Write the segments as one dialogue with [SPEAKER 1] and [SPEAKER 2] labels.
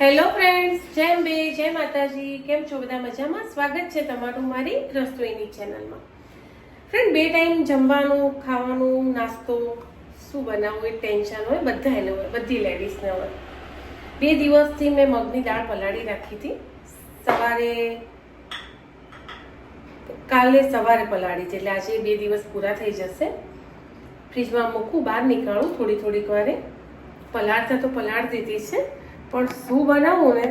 [SPEAKER 1] Hello friends જેમ બે જય માતાજી, કેમ છો બધા મજામાં? સ્વાગત છે તમારું મારી રસોઈની ચેનલમાં ફ્રેન્ડ બે ટાઈમ જમવાનું, ખાવાનું, નાસ્તો, શું બનાવવું એ ટેન્શન હોય બધાને હોય, બધી લેડીઝને હોય. બે દિવસથી મેં મગની દાળ પલાળી રાખી હતી. સવારે, કાલે સવારે પલાળી છે, એટલે આજે બે દિવસ પૂરા થઈ જશે. ફ્રીજમાં મૂકું, બહાર નીકાળું, થોડી થોડીક વારે. પલાળતા તો પલાળ દીધી છે. પણ શું બનાવું ને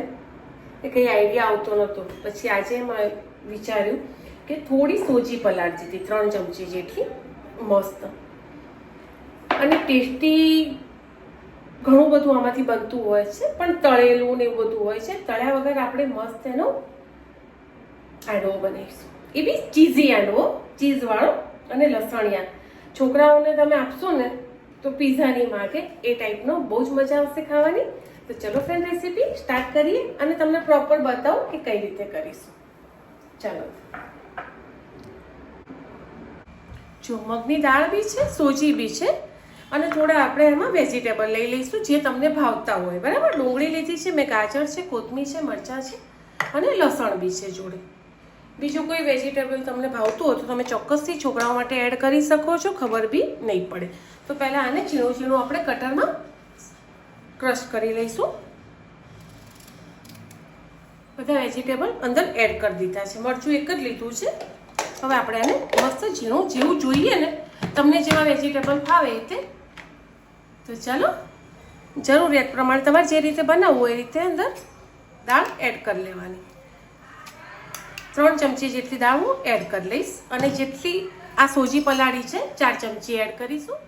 [SPEAKER 1] એ કંઈ આઈડિયા આવતો નહોતો. પછી આજે મેં વિચાર્યું કે થોડી સોજી પલાળી દીધી ત્રણ ચમચી જેટલી મસ્ત. અને ટેસ્ટી ઘણું બધું આમાંથી બનતું હોય છે, પણ તળેલું ને એવું બધું હોય છે, તળ્યા વગર આપણે મસ્ત એનો આંડવો બનાવીશું. એ બી ચીઝી આંડવો ચીઝવાળો અને લસણિયા. છોકરાઓને તમે આપશો ને તો પીઝાની માગે એ ટાઈપનો બહુ જ મજા આવશે ખાવાની. તો ચલો ફ્રેન્ડ રેસીપી સ્ટાર્ટ કરીએ અને તમને પ્રોપર બતાવું કે કઈ રીતે કરીશું. ચાલો. જો મગની દાળ બી છે, સોજી બી છે, અને થોડા આપણે એમાં વેજીટેબલ લઈ લઈશું જે તમને ભાવતા હોય. બરાબર? ડુંગળી લીધી છે, મેં ગાજર છે, કોથમીર છે, મરચાં છે, અને લસણ બી છે જોડે. બીજું કોઈ વેજીટેબલ તમને ભાવતું હોય તો તમે ચોક્કસથી છોકરાઓ માટે એડ કરી શકો છો, ખબર બી નહીં પડે. તો પહેલાં આને ઝીણું ઝીણું આપણે કટરમાં ક્રશ કરી લઈશું. બધા વેજીટેબલ અંદર એડ કરી દીધા છે. મરચું એક જ લીધું છે. હવે આપણે આને મસ્ત ઝીણું જેવું જોઈએ ને. તમને જેવા વેજીટેબલ ફાવે રીતે તો ચાલો, જરૂરિયાત પ્રમાણે તમારે જે રીતે બનાવવું એ રીતે અંદર દાળ એડ કરી લેવાની. ત્રણ ચમચી જેટલી દાળ હું એડ કરી લઈશ. અને જેટલી આ સોજી પલાળી છે, ચાર ચમચી એડ કરીશું.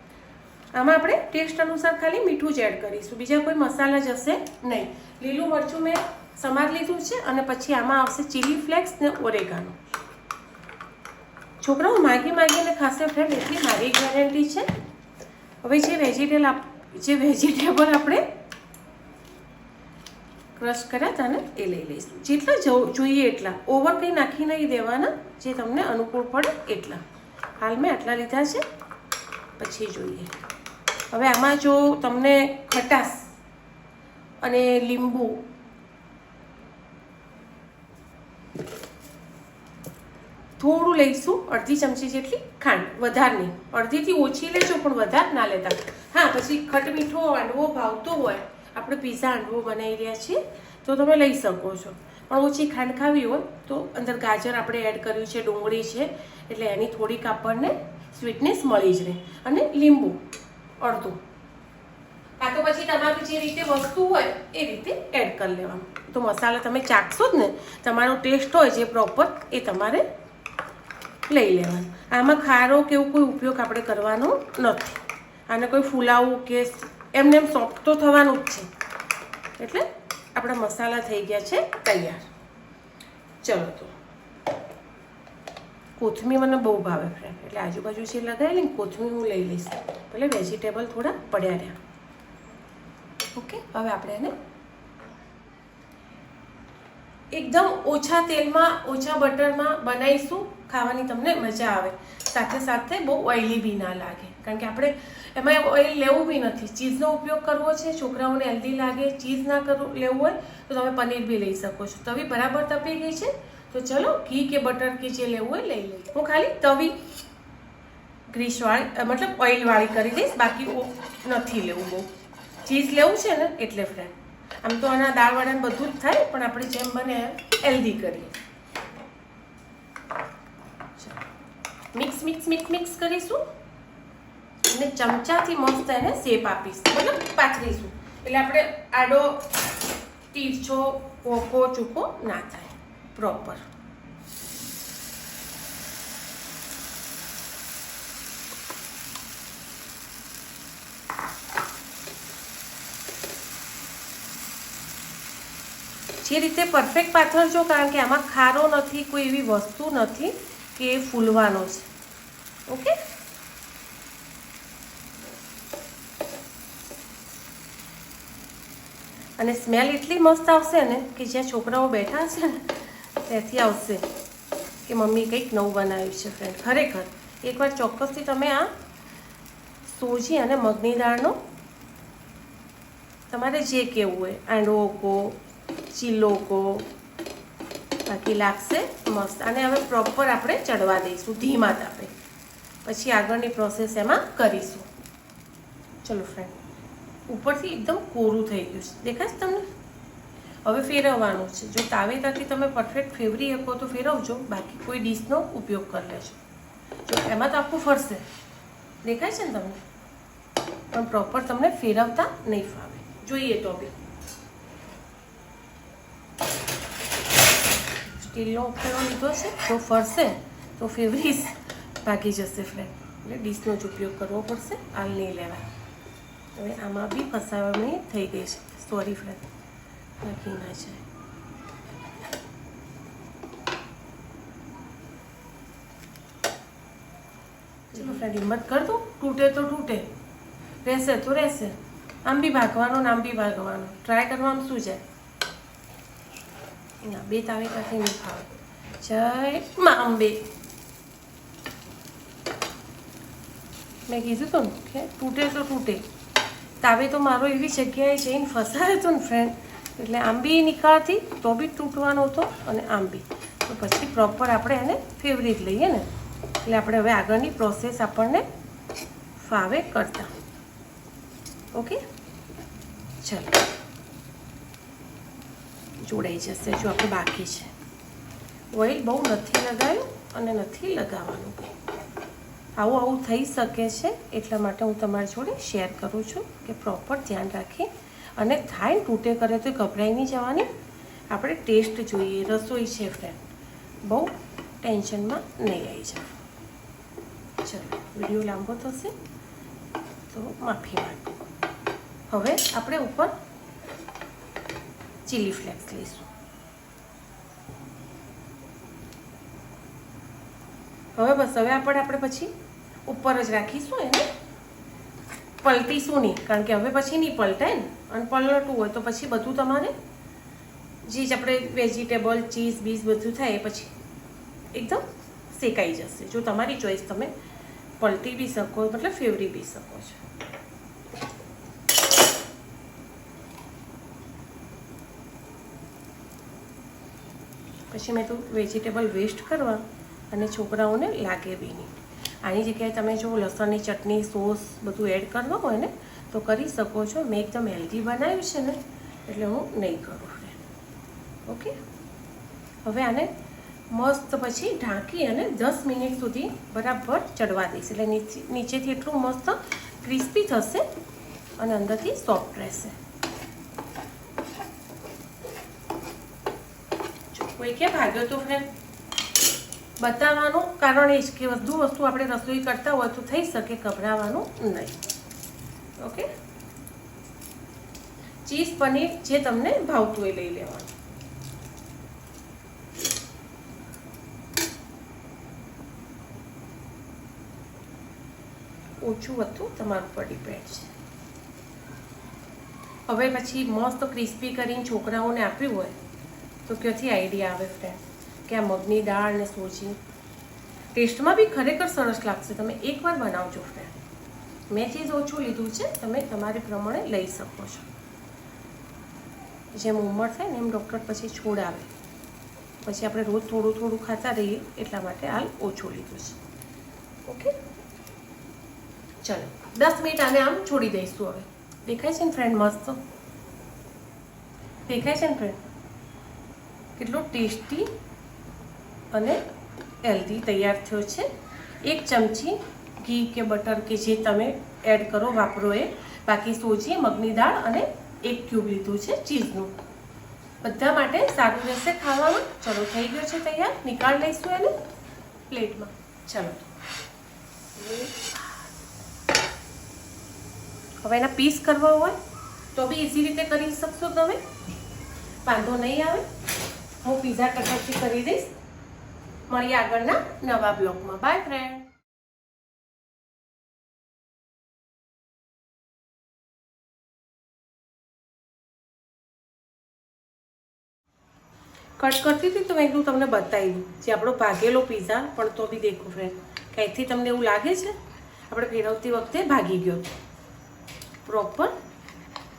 [SPEAKER 1] આમાં આપણે ટેસ્ટ અનુસાર ખાલી મીઠું જ એડ કરીશું. બીજા કોઈ મસાલા જશે નહીં. લીલું મરચું મેં સમાર લીધું છે અને પછી આમાં આવશે ચીલી ફ્લેક્સ ને ઓરેગાનો છોકરાઓ, માગી માગીને ખાસે ફ્રેન્ડ એટલી મારી ગેરંટી છે. હવે જે વેજીટેબલ જે વેજીટેબલ આપણે ક્રશ કર્યા હતા ને, એ લઈ લઈશું. જેટલા જો- જોઈએ એટલા. ઓવર કંઈ નાખી નહીં દેવાના. જે તમને અનુકૂળ પડે એટલા. હાલ મેં આટલા લીધા છે. પછી જોઈએ. હવે આમાં જો તમને ખટાશ અને લીંબુ થોડું લઈશું, અડધી ચમચી જેટલી ખાંડ વધારે નહીં અડધીથી ઓછી લેજો, પણ વધારે ના લેતા. હા, પછી ખટ મીઠો હાંડવો ભાવતો હોય, આપણે પીઝા હાંડવો બનાવી રહ્યા છીએ, તો તમે લઈ શકો છો. પણ ઓછી ખાંડ ખાવી હોય, તો અંદર ગાજર આપણે એડ કર્યું છે, ડુંગળી છે, એટલે એની થોડીક આપણને સ્વીટનેસ મળી જ રહે. અને લીંબુ. અડધું. કાં તો પછી તમારી જે રીતે વસ્તુ હોય એ રીતે એડ કરી લેવાનું. તો મસાલા તમે ચાખશો જ ને, તમારો ટેસ્ટ હોય જે પ્રોપર એ તમારે લઈ લેવાનું. આમાં ખારો કે એવું કોઈ ઉપયોગ આપણે કરવાનો નથી. આને કોઈ ફૂલાવું કે એમને એમ સોફ્ટ તો થવાનું જ છે. એટલે આપણા મસાલા થઈ ગયા છે તૈયાર. ચલો તો. કોથમીર મને બહુ ભાવે ફ્રેન્ડ એટલે આજુબાજુ જે લગાવેલી ને કોથમીર હું લઈ લઈશ. ભલે વેજીટેબલ થોડા પડ્યા રહ્યા. ઓકે હવે આપણે એને એકદમ ઓછા તેલમાં, ઓછા બટરમાં બનાવીશું. ખાવાની તમને મજા આવે. સાથે સાથે બહુ ઓઇલી બી ના લાગે. કારણ કે આપણે એમાં ઓઇલ લેવું બી નથી. ચીઝનો ઉપયોગ કરવો છે, છોકરાઓને હેલ્ધી લાગે, ચીઝ ના કરવું લેવું હોય, તો તમે પનીર બી લઈ શકો છો. તવી બરાબર તપી ગઈ છે. તો ચલો ઘી કે બટર કે જે લેવું હોય લઈ લઈએ. હું ખાલી તવી, ગ્રીસવાળી મતલબ ઓઇલવાળી કરી દઈશ, બાકી નથી લેવું બહુ. ચીઝ લેવું છે ને એટલે ફ્રેન્ડ આમ તો આના દાળવાળાને બધું જ થાય, પણ આપણે જેમ બને હેલ્ધી કરીએ. મિક્સ મિક્સ મિક્સ મિક્સ કરીશું. અને ચમચાથી મસ્ત એને શેપ આપીશું. મતલબ પાથરીશું. એટલે આપણે આડો તીરછો, પોકો, ચૂકો ના થાય. પ્રોપર જે રીતે પરફેક્ટ પાથરજો કારણ કે આમાં ખારો નથી, કોઈ એવી વસ્તુ નથી કે ફૂલવાનો છે. ઓકે અને સ્મેલ એટલી મસ્ત આવશે ને કે જ્યાં છોકરાઓ બેઠા છે ને ત્યાંથી આવશે. કે મમ્મી કંઈક નવું બનાવ્યું છે ફ્રેન્ડ ખરેખર, એકવાર ચોક્કસથી તમે આ સોજી અને મગની દાળનો તમારે જે કહેવું હોય, આંડવો કહો ચીલો કહો બાકી લાગશે મસ્ત. અને હવે પ્રોપર આપણે ચડવા દઈશું, ધીમા તાપે. પછી આગળની પ્રોસેસ એમાં કરીશું. ચલો ફ્રેન્ડ ઉપરથી એકદમ કોરું થઈ ગયું છે. દેખાય તમને? હવે ફેરવવાનું છે. જો તાવેતાથી તમે પરફેક્ટ ફેવરી શકો તો ફેરવજો. બાકી કોઈ ડીશનો ઉપયોગ કરી લેજો. જો એમાં તો આખું ફરશે. દેખાય છે ને તમને? પણ પ્રોપર તમને ફેરવતા નહીં ફાવે. જોઈએ તો બી. સ્ટીલનો ઉકેલો લીધો છે. તો ફરશે, તો ફેવરીસ ભાગી જશે ફ્રેન્ડ એટલે ડીશનો જ ઉપયોગ કરવો પડશે. હાલ નહીં લેવાય. હવે આમાં બી ફસાવણી થઈ ગઈ છે. સોરી ફ્રેન્ડ બાકી ના જાય. હિંમત કર દો તૂટે તો તૂટે. રહેશે તો રહેશે. આમ બી ભાગવાનું ને આમ બી ભાગવાનું. ટ્રાય કરવાનું શું છે ના, બે તાવેકાથી નહીં ખાવ. જય માં અંબે. મેં કીધું તું ને કે તૂટે તો તૂટે. તાવે તો મારો એવી જગ્યાએ જઈને ફસાયો હતો ને ફ્રેન્ડ એટલે આંબી નીકાળતી તો બી તૂટવાનો હતો અને આંબી. તો પછી પ્રોપર આપણે એને ફેવરી જ લઈએ ને. એટલે આપણે હવે આગળની પ્રોસેસ આપણને ફાવે કરતા. ઓકે? ચાલો. જોડાઈ જશે જો આપણે બાકી છે. ઓઇલ બહુ નથી લગાવ્યું અને નથી લગાવવાનું. આવું આવું થઈ શકે છે, એટલા માટે હું તમારી જોડે શેર કરું છું કે પ્રોપર ધ્યાન રાખી અને થાય તૂટે કરે તો ગભરાઈ નહીં જવાની. આપણે ટેસ્ટ જોઈએ, રસોઈ છે ફ્રેન્ડ બહુ ટેન્શનમાં નહીં આવી જાય ચલો, વીડિયો લાંબો થશે, તો માફી માંગો. હવે આપણે ઉપર ચીલી ફ્લેક્સ લઈશું. હવે બસ, હવે આપણે આપણે પછી ઉપર જ રાખીશું એને. પલટીશું નહીં? કારણ કે હવે પછી નહીં પલટાય ને? અને પલટવું હોય તો પછી બધું તમારે જે જ આપણે વેજીટેબલ ચીઝ બીઝ બધું થાય એ પછી એકદમ શેકાઈ જશે. જો તમારી ચોઈસ તમે પલટી બી શકો, મતલબ ફેવરી બી શકો છો. પછી મેં તો વેજીટેબલ વેસ્ટ કરવા અને છોકરાઓને લાગે બી નહીં. આની જગ્યાએ તમે જો લસણની ચટણી, સોસ બધું એડ કરવો હોય ને, તો કરી શકો છો. મેં એકદમ હેલ્ધી બનાવ્યું છે ને, એટલે હું નહીં કરું ઓકે હવે આને મસ્ત પછી ઢાંકી અને દસ મિનિટ સુધી બરાબર ચડવા દઈશ. એટલે નીચે, નીચેથી એટલું મસ્ત ક્રિસ્પી થશે અને અંદરથી સોફ્ટ રહેશે. કોઈ કે ભાગ્યો તો ફ્રેન્ડ બતાવવાનું. કારણ એ જ કે બધું વસ્તુ આપણે રસોઈ કરતા હોય તો થઈ શકે ગભરાવાનું નહીં. ઓકે? ચીઝ પનીર જે તમને ભાવતું હોય લઈ લેવાનું. ઓછું વધતું તમારા ઉપર ડિપેન્ડ છે. હવે પછી મસ્ત ક્રિસ્પી કરીને છોકરાઓને આપ્યું હોય તો ક્યાંથી આઈડિયા આવે ફ્રેન્ડ કે આ મગની દાળ ને સોજી ટેસ્ટમાં બી ખરેખર સરસ લાગશે. તમે એકવાર બનાવજો ફ્રેન્ડ. મેં ચીઝ ઓછું લીધું છે. તમે તમારી પ્રમાણે લઈ શકો છો. જેમ ઉંમર થાય ને એમ ડૉક્ટર પછી છોડ આવે પછી આપણે રોજ થોડું થોડું ખાતા રહીએ એટલા માટે હાલ ઓછું લીધું છે. ઓકે? ચલો. દસ મિનિટ આને આમ છોડી દઈશું હવે. દેખાય છે ને ફ્રેન્ડ મસ્ત? દેખાય છે ને ફ્રેન્ડ? કેટલો ટેસ્ટી અને હેલ્ધી તૈયાર થયો છે. એક ચમચી ઘી કે બટર કે જે તમે એડ કરો, વાપરો એ. બાકી સોજી, મગની દાળ અને એક ક્યુબ લીધું છે ચીઝનું. બધા માટે સારું રહેશે ખાવાનું ચલો, થઈ ગયો છે તૈયાર. નિકાળ લઈશું એને પ્લેટમાં. ચલો. હવે એના પીસ કરવા હોય તો બી ઇઝી રીતે કરી શકશો તમે. વાંધો નહીં આવે. હું પીઝા કટરથી કરી દઈશ. મળીએ આગળના નવા બ્લોગમાં. બાય ફ્રેન્ડ કટ કરતી હતી તો મેં એકદમ તમને બતાવી દઉં. જે આપણો ભાગેલો પીઝા પણ તો બી દેખો ફ્રેન્ડ ક્યાંયથી તમને એવું લાગે છે? આપણે ફેરવતી વખતે ભાગી ગયો. પ્રોપર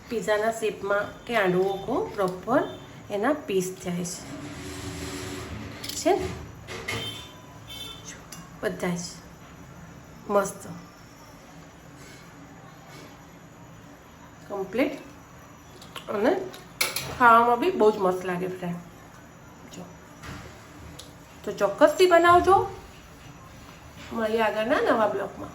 [SPEAKER 1] પીઝાના શેપમાં કે આંડવો કહો પ્રોપર એના પીસ જાય છે. છે ને? બધા જ. મસ્ત. કમ્પ્લીટ અને ખાવામાં બી બહુ જ મસ્ત લાગે ફ્રેન્ડ જો. તો ચોક્કસથી બનાવજો. મળીએ આગળના નવા બ્લોગમાં.